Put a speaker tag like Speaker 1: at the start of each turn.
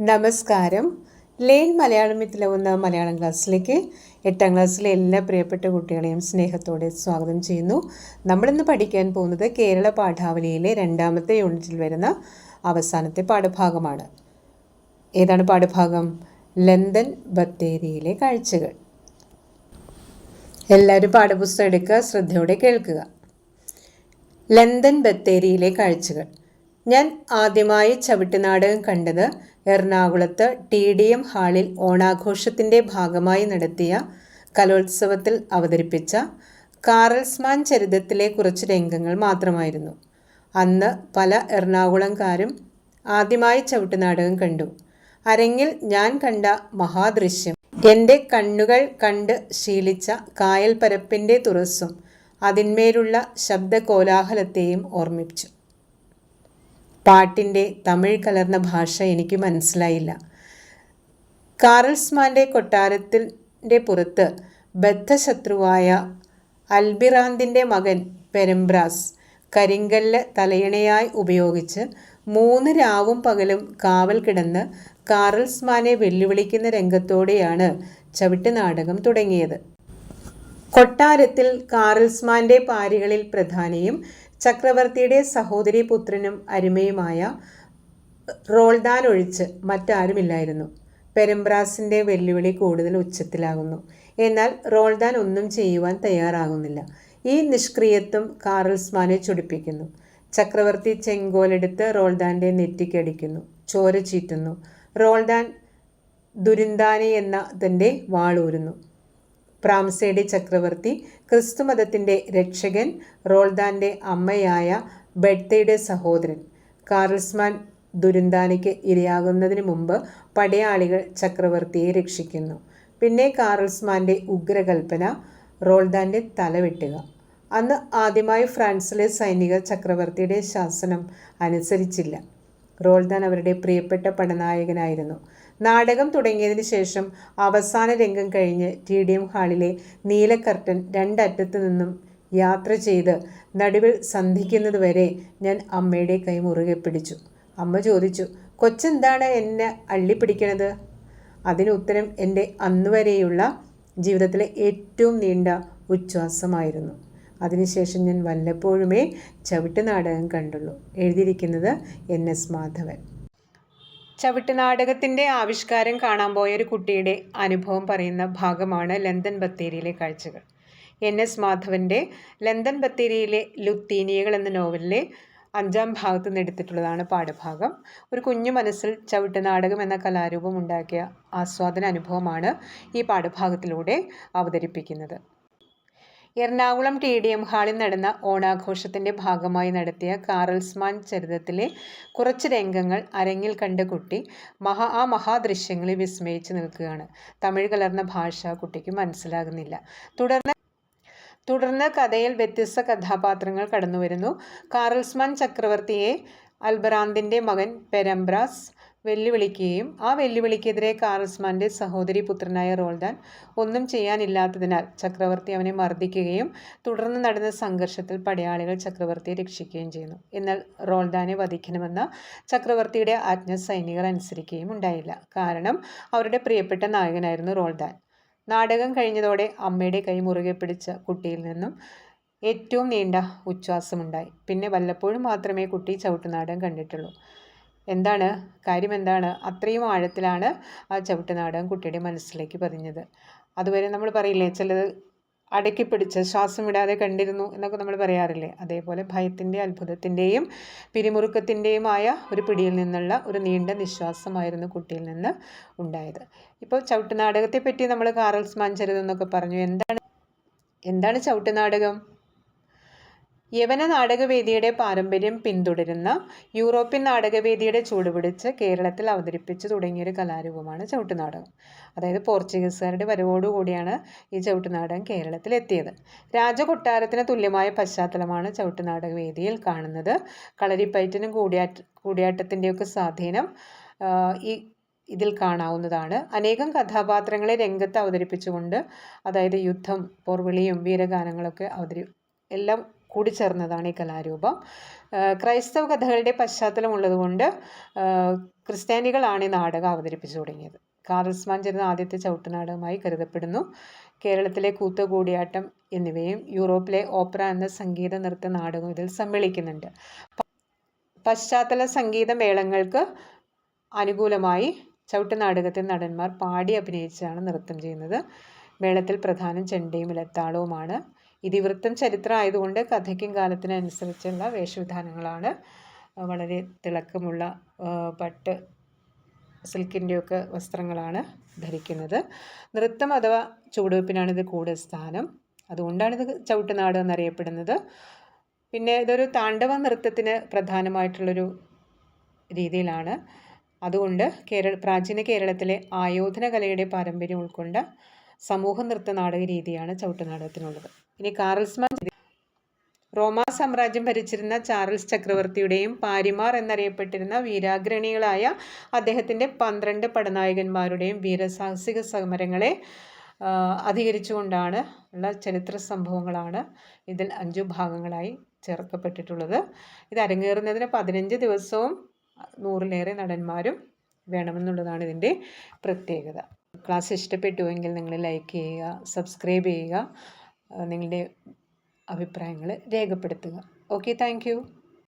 Speaker 1: നമസ്കാരം. ലേൺ മലയാളം എന്ന മലയാളം ക്ലാസ്സിലേക്ക് എട്ടാം ക്ലാസ്സിലെ എല്ലാ പ്രിയപ്പെട്ട കുട്ടികളെയും സ്നേഹത്തോടെ സ്വാഗതം ചെയ്യുന്നു. നമ്മളിന്ന് പഠിക്കാൻ പോകുന്നത് കേരള പാഠാവലിയിലെ രണ്ടാമത്തെ യൂണിറ്റിൽ വരുന്ന അവസാനത്തെ പാഠഭാഗമാണ്. ഏതാണ് പാഠഭാഗം? ലണ്ടൻ ബത്തേരിയിലെ കാഴ്ചകൾ. എല്ലാവരും പാഠപുസ്തകം എടുക്കുക ശ്രദ്ധയോടെ കേൾക്കുക. ലണ്ടൻ ബത്തേരിയിലെ കാഴ്ചകൾ. ഞാൻ ആദ്യമായി ചവിട്ടുനാടകം കണ്ടത് എറണാകുളത്ത് ടി ഡി എം ഹാളിൽ ഓണാഘോഷത്തിന്റെ ഭാഗമായി നടത്തിയ കലോത്സവത്തിൽ അവതരിപ്പിച്ച കാറൽസ്മാൻ ചരിതത്തിലെ കുറച്ച് രംഗങ്ങൾ മാത്രമായിരുന്നു. അന്ന് പല എറണാകുളംകാരും ആദ്യമായി ചവിട്ടുനാടകം കണ്ടു. അരങ്ങിൽ ഞാൻ കണ്ട മഹാദൃശ്യം. എന്റെ കണ്ണുകൾ കണ്ട് ശീലിച്ച കായൽ പരപ്പിന്റെ തുറസ്സും അതിന്മേലുള്ള ശബ്ദകോലാഹലത്തെയും ഓർമ്മിച്ചു പാട്ടിന്റെ തമിഴ് കലർന്ന ഭാഷ എനിക്ക് മനസ്സിലായില്ല. കാറൽസ്മാന്റെ കൊട്ടാരത്തിന്റെ പുറത്ത് ബദ്ധശത്രുവായ അൽബിറാന്തിന്റെ മകൻ പെരംബ്രാസ് കരിങ്കല്ല് തലയണയായി ഉപയോഗിച്ച് മൂന്ന് രാവും പകലും കാവൽ കിടന്ന് കാറൽസ്മാനെ വെല്ലുവിളിക്കുന്ന രംഗത്തോടെയാണ് ചവിട്ട് നാടകം തുടങ്ങിയത്. കൊട്ടാരത്തിൽ കാറൽസ്മാന്റെ പാരികളിൽ പ്രധാനിയും ചക്രവർത്തിയുടെ സഹോദരി പുത്രനും അരുമയുമായ റോൾദാൻ ഒഴിച്ച് മറ്റാരുമില്ലായിരുന്നു. പെരമ്പ്രാസിന്റെ വെല്ലുവിളി കൂടുതൽ ഉച്ചത്തിലാകുന്നു. എന്നാൽ റോൾദാൻ ഒന്നും ചെയ്യുവാൻ തയ്യാറാകുന്നില്ല. ഈ നിഷ്ക്രിയത്വം കാറൽസ്മാനെ ചൊടിപ്പിക്കുന്നു. ചക്രവർത്തി ചെങ്കോലെടുത്ത് റോൾദാന്റെ നെറ്റിക്കടിക്കുന്നു. ചോര ചീറ്റുന്നു. റോൾദാൻ ദുരിന്താനെ എന്ന തന്റെ വാളൂരുന്നു പ്രാംസേഡി ചക്രവർത്തി ക്രിസ്തുമതത്തിന്റെ രക്ഷകൻ റോൾദാന്റെ അമ്മയായ ബെഡ്തയുടെ സഹോദരൻ. കാർൽസ്മാൻ ദുരന്താനിക്ക് ഇരയാകുന്നതിന് മുമ്പ് പടയാളികൾ ചക്രവർത്തിയെ രക്ഷിക്കുന്നു. പിന്നെ കാർൽസ്മാന്റെ ഉഗ്രകൽപ്പന റോൾദാന്റെ തലവെട്ടുക. അന്ന് ആദ്യമായി ഫ്രാൻസിലെ സൈനികർ ചക്രവർത്തിയുടെ ശാസനം അനുസരിച്ചില്ല. റോൾദാൻ അവരുടെ പ്രിയപ്പെട്ട പടനായകനായിരുന്നു. നാടകം തുടങ്ങിയതിന് ശേഷം അവസാന രംഗം കഴിഞ്ഞ് ടി ഡി എം ഹാളിലെ നീലക്കർട്ടൻ കർട്ടൻ രണ്ടറ്റത്തു നിന്നും യാത്ര ചെയ്ത് നടുവിൽ സന്ധിക്കുന്നതുവരെ ഞാൻ അമ്മയുടെ കൈ മുറുകെ പിടിച്ചു. അമ്മ ചോദിച്ചു കൊച്ചെന്താണ് എന്നെ അള്ളിപ്പിടിക്കണത്? അതിന് ഉത്തരം എന്റെ അന്നുവരെയുള്ള ജീവിതത്തിലെ ഏറ്റവും നീണ്ട ഉച്ഛ്വാസമായിരുന്നു. അതിനുശേഷം ഞാൻ വല്ലപ്പോഴുമേ ചവിട്ട് നാടകം കണ്ടുള്ളൂ. എഴുതിയിരിക്കുന്നത് എൻ. എസ്. മാധവൻ. ചവിട്ട് നാടകത്തിന്റെ ആവിഷ്കാരം കാണാൻ പോയ ഒരു കുട്ടിയുടെ അനുഭവം പറയുന്ന ഭാഗമാണ് ലന്തൻ ബത്തേരിയിലെ കാഴ്ചകൾ. എൻ. എസ്. മാധവന്റെ ലന്തൻ ബത്തേരിയിലെ ലുത്തീനിയകൾ എന്ന നോവലിലെ അഞ്ചാം ഭാഗത്ത് നിന്ന് എടുത്തിട്ടുള്ളതാണ് പാഠഭാഗം. ഒരു കുഞ്ഞു മനസ്സിൽ ചവിട്ട് നാടകം എന്ന കലാരൂപം ഉണ്ടാക്കിയ ആസ്വാദന അനുഭവമാണ് ഈ പാഠഭാഗത്തിലൂടെ അവതരിപ്പിക്കുന്നത്. എറണാകുളം ടി ഡി എം ഹാളിൽ നടന്ന ഓണാഘോഷത്തിന്റെ ഭാഗമായി നടത്തിയ കാറൽസ്മാൻ ചരിതത്തിലെ കുറച്ച് രംഗങ്ങൾ അരങ്ങിൽ കണ്ട കുട്ടി മഹാ ആ മഹാദൃശ്യങ്ങളിൽ വിസ്മയിച്ച് നിൽക്കുകയാണ്. തമിഴ് കലർന്ന ഭാഷ കുട്ടിക്ക് മനസ്സിലാകുന്നില്ല. തുടർന്ന് തുടർന്ന് കഥയിൽ വ്യത്യസ്ത കഥാപാത്രങ്ങൾ കടന്നുവരുന്നു. കാറൽസ്മാൻ ചക്രവർത്തിയെ അൽബറാന്തിന്റെ മകൻ പെരംബ്രാസ് വെല്ലുവിളിക്കുകയും ആ വെല്ലുവിളിക്കെതിരെ കാർസ്മാന്റെ സഹോദരി പുത്രനായ റോൾദാൻ ഒന്നും ചെയ്യാനില്ലാത്തതിനാൽ ചക്രവർത്തി അവനെ മർദ്ദിക്കുകയും തുടർന്ന് നടന്ന സംഘർഷത്തിൽ പടയാളികൾ ചക്രവർത്തിയെ രക്ഷിക്കുകയും ചെയ്യുന്നു. എന്നാൽ റോൾദാനെ വധിക്കണമെന്ന ചക്രവർത്തിയുടെ ആജ്ഞ സൈനികർ അനുസരിക്കുകയും ഉണ്ടായില്ല. കാരണം അവരുടെ പ്രിയപ്പെട്ട നായകനായിരുന്നു റോൾദാൻ നാടകം കഴിഞ്ഞതോടെ അമ്മയുടെ കൈ മുറുകെ പിടിച്ച കുട്ടിയിൽ നിന്നും ഏറ്റവും നീണ്ട ഉച്ഛ്വാസമുണ്ടായി. പിന്നെ വല്ലപ്പോഴും മാത്രമേ കുട്ടി ചവിട്ടുനാടകം കണ്ടിട്ടുള്ളൂ. എന്താണ്? കാര്യം എന്താണ്? അത്രയും ആഴത്തിലാണ് ആ ചവിട്ട് നാടകം കുട്ടിയുടെ മനസ്സിലേക്ക് പതിഞ്ഞത്. അതുവരെ നമ്മൾ പറയില്ലേ ചിലത് അടക്കി പിടിച്ച് ശ്വാസം വിടാതെ കണ്ടിരുന്നു എന്നൊക്കെ നമ്മൾ പറയാറില്ലേ? അതേപോലെ ഭയത്തിന്റെ അത്ഭുതത്തിന്റെയും പിരിമുറുക്കത്തിന്റെയുമായ ഒരു പിടിയിൽ നിന്നുള്ള ഒരു നീണ്ട നിശ്വാസമായിരുന്നു കുട്ടിയിൽ നിന്ന് ഉണ്ടായത്. ഇപ്പോൾ ചവിട്ടുനാടകത്തെ പറ്റി നമ്മൾ കാറൽസ് മാഞ്ചരുതെന്നൊക്കെ പറഞ്ഞു. എന്താണ് എന്താണ് ചവിട്ടുനാടകം? യവന നാടകവേദിയുടെ പാരമ്പര്യം പിന്തുടരുന്ന യൂറോപ്യൻ നാടകവേദിയുടെ ചൂടുപിടിച്ച് കേരളത്തിൽ അവതരിപ്പിച്ചു തുടങ്ങിയൊരു കലാരൂപമാണ് ചവിട്ടുനാടകം. അതായത് പോർച്ചുഗീസുകാരുടെ വരവോടുകൂടിയാണ് ഈ ചവിട്ടുനാടകം കേരളത്തിൽ എത്തിയത് രാജകൊട്ടാരത്തിന് തുല്യമായ പശ്ചാത്തലമാണ് ചവിട്ടുനാടക വേദിയിൽ കാണുന്നത്. കളരിപ്പയറ്റിനും കൂടിയാറ്റ കൂടിയാട്ടത്തിന്റെയൊക്കെ സ്വാധീനം ഈ ഇതിൽ കാണാവുന്നതാണ്. അനേകം കഥാപാത്രങ്ങളെ രംഗത്ത് അവതരിപ്പിച്ചുകൊണ്ട് അതായത് യുദ്ധം പോർവിളിയും വീരഗാനങ്ങളൊക്കെ അവതരി എല്ലാം കൂടിച്ചേർന്നതാണ് ഈ കലാരൂപം. ക്രൈസ്തവ കഥകളുടെ പശ്ചാത്തലമുള്ളതുകൊണ്ട് ക്രിസ്ത്യാനികളാണ് ഈ നാടകം അവതരിപ്പിച്ചു തുടങ്ങിയത്. കാറൽസ്മാൻ ചേരുന്ന ആദ്യത്തെ ചവിട്ടുനാടകമായി കരുതപ്പെടുന്നു. കേരളത്തിലെ കൂത്ത് കൂടിയാട്ടം എന്നിവയും യൂറോപ്പിലെ ഓപ്പറ എന്ന സംഗീത നൃത്ത നാടകവും ഇതിൽ സമ്മേളിക്കുന്നുണ്ട്. പശ്ചാത്തല സംഗീത മേളങ്ങൾക്ക് അനുകൂലമായി ചവിട്ടുനാടകത്തിൽ നടന്മാർ പാടി അഭിനയിച്ചാണ് നൃത്തം ചെയ്യുന്നത്. മേളത്തിൽ പ്രധാനം ചെണ്ടയും ഇലത്താളവുമാണ്. ഇതിവൃത്തം ചരിത്രം ആയതുകൊണ്ട് കഥയ്ക്കും കാലത്തിനനുസരിച്ചുള്ള വേഷവിധാനങ്ങളാണ്. വളരെ തിളക്കമുള്ള പട്ട് സിൽക്കിന്റെയൊക്കെ വസ്ത്രങ്ങളാണ് ധരിക്കുന്നത്. നൃത്തം അഥവാ ചുവടുവെപ്പിനാണ് ഇത് കൂടുതൽ സ്ഥാനം. അതുകൊണ്ടാണ് ഇത് ചവിട്ടുനാട് എന്നറിയപ്പെടുന്നത്. പിന്നെ ഇതൊരു താണ്ഡവ നൃത്തത്തിന് പ്രധാനമായിട്ടുള്ളൊരു രീതിയിലാണ്. അതുകൊണ്ട് കേരള പ്രാചീന കേരളത്തിലെ ആയോധന കലയുടെ പാരമ്പര്യം ഉൾക്കൊണ്ട സമൂഹ നൃത്ത നാടക രീതിയാണ് ചവിട്ടുനാടകത്തിനുള്ളത് ഇനി കാറൽസ്മാൻ റോമാ സാമ്രാജ്യം ഭരിച്ചിരുന്ന ചാർൽസ് ചക്രവർത്തിയുടെയും പാരിമാർ എന്നറിയപ്പെട്ടിരുന്ന വീരാഗ്രണികളായ അദ്ദേഹത്തിന്റെ പന്ത്രണ്ട് പടനായകന്മാരുടെയും വീരസാഹസിക സമരങ്ങളെ അധികരിച്ചുകൊണ്ടാണ് ഉള്ള ചരിത്ര സംഭവങ്ങളാണ് ഇതിൽ അഞ്ചു ഭാഗങ്ങളായി ചേർക്കപ്പെട്ടിട്ടുള്ളത്. ഇത് അരങ്ങേറുന്നതിന് പതിനഞ്ച് ദിവസവും നൂറിലേറെ നടന്മാരും വേണമെന്നുള്ളതാണ് ഇതിന്റെ പ്രത്യേകത. ക്ലാസ് ഇഷ്ടപ്പെട്ടുവെങ്കിൽ നിങ്ങൾ ലൈക്ക് ചെയ്യുക സബ്സ്ക്രൈബ് ചെയ്യുക നിങ്ങളുടെ അഭിപ്രായങ്ങൾ രേഖപ്പെടുത്തുക. Okay thank